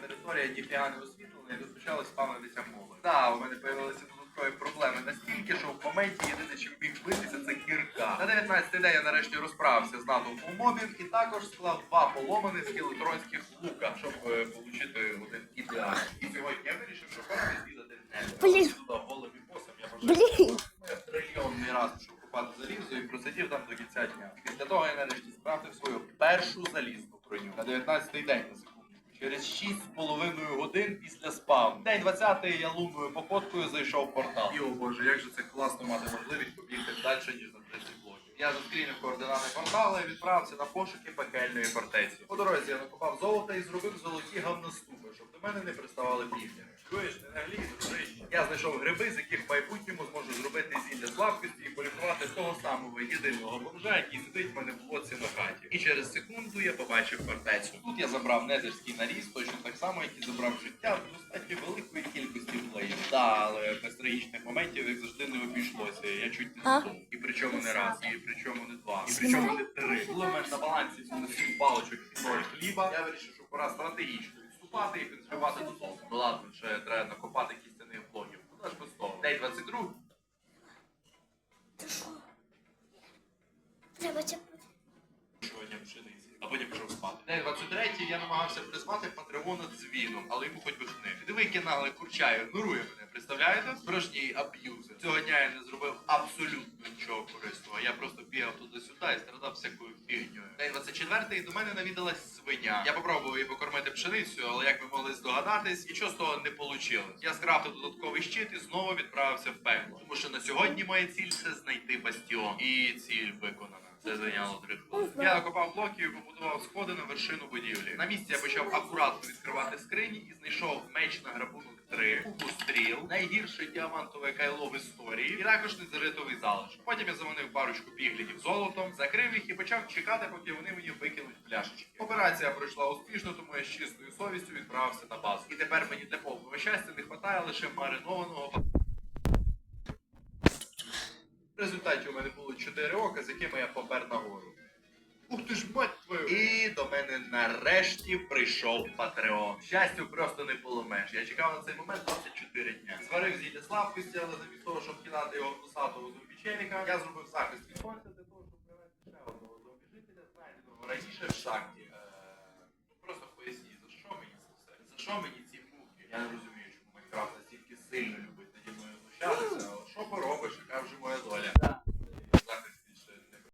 територія ніфіга не освітлена і тут почали спавнитися мови. Так, у мене появилися додаткові проблеми настільки, що в моменті єдине, чим міг битися, це кірка. На 19 день я нарешті розправився з натовпом мобів і також склав два поломаних скелетронських лука, щоб е, отримати один ідеал. І сьогодні я вирішив, що пора відвідати не Блін. туди голим і босом. Я Блін. я трильйонний раз пішов купати залізо і просидів там до кінця дня. Після того я нарешті скрафтив свою першу залізну броню на 19-й день на секунду. Через 6,5 годин після спавну. День 20-й я лунною походкою зайшов в портал. І о боже, як же це класно мати можливість побігти далі, ніж на 30 блоків. Я заскрінив координати портала і відправився на пошуки пекельної фортеці. По дорозі я накопав золото і зробив золоті гавноступи, щоб до мене не приставали півдня. Чуєш, не наглій. Я знайшов гриби, з яких в майбутньому зможу зробити зілля слабкості і полікувати того самого єдиного бомжа, який сидить в мене в блоці на хаті. І через секунду я побачив фортецю. Тут я забрав недерський наріз, точно так само, як і забрав життя в достатньо великої кількості плеїв. Да, але без трагічних моментів, як завжди, не обійшлося. Я чуть не здох. І причому не раз, і причому не два, і причому не три. Коли в мене на балансі було сім паличок і хліба, я вирішив, що пора стратегічно відступати і підривати до зовсім. Ну ладно, ще треба накопати кістяних блоків. Куди ж без того? День 22 Ти що? Треба вирощування пшениці, а потім пішов спати. День 23 я намагався призвати Патреона дзвіном, але йому хоч би хни. Диви, канали курчає, курча ігнорує мене, представляєте? Справжній аб'юзер. Цього дня я не зробив абсолютно нічого корисного. Я просто бігав туди-сюди і страдав всякою фігньою. День 24 до мене навідалась свиня. Я попробував її покормити пшеницею, але як ви могли здогадатись, нічого з того не вийшло. Я скрафтив додатковий щит і знову відправився в пекло. Тому що на сьогодні моя ціль це знайти бастіон. І ціль виконана. Це зайняло три хвилини. Я накопав блоків і побудував сходи на вершину будівлі. На місці я почав акуратно відкривати скрині і знайшов меч на грабунок 3, купу стріл, найгірше діамантове кайло в історії, і також незаритовий залишок. Потім я заманив парочку біглідів золотом, закрив їх і почав чекати, поки вони мені викинуть пляшечки. Операція пройшла успішно, тому я з чистою совістю відправився на базу. І тепер мені для повного щастя не вистачає лише маринованого в результаті у мене було чотири ока, з якими я попер нагору. Ух ти ж мать! І до мене нарешті прийшов Патреон. Щастю просто не було меж. Я чекав на цей момент 24 дня. Зварив зілля слабкості, але замість того, щоб кидати його в носатого зомбічеліка, я зробив захист від сонця для того, щоб привести ще одного зомбіжителя, знайденого раніше в шахті. Е, Просто поясніть, за що мені це все? За що мені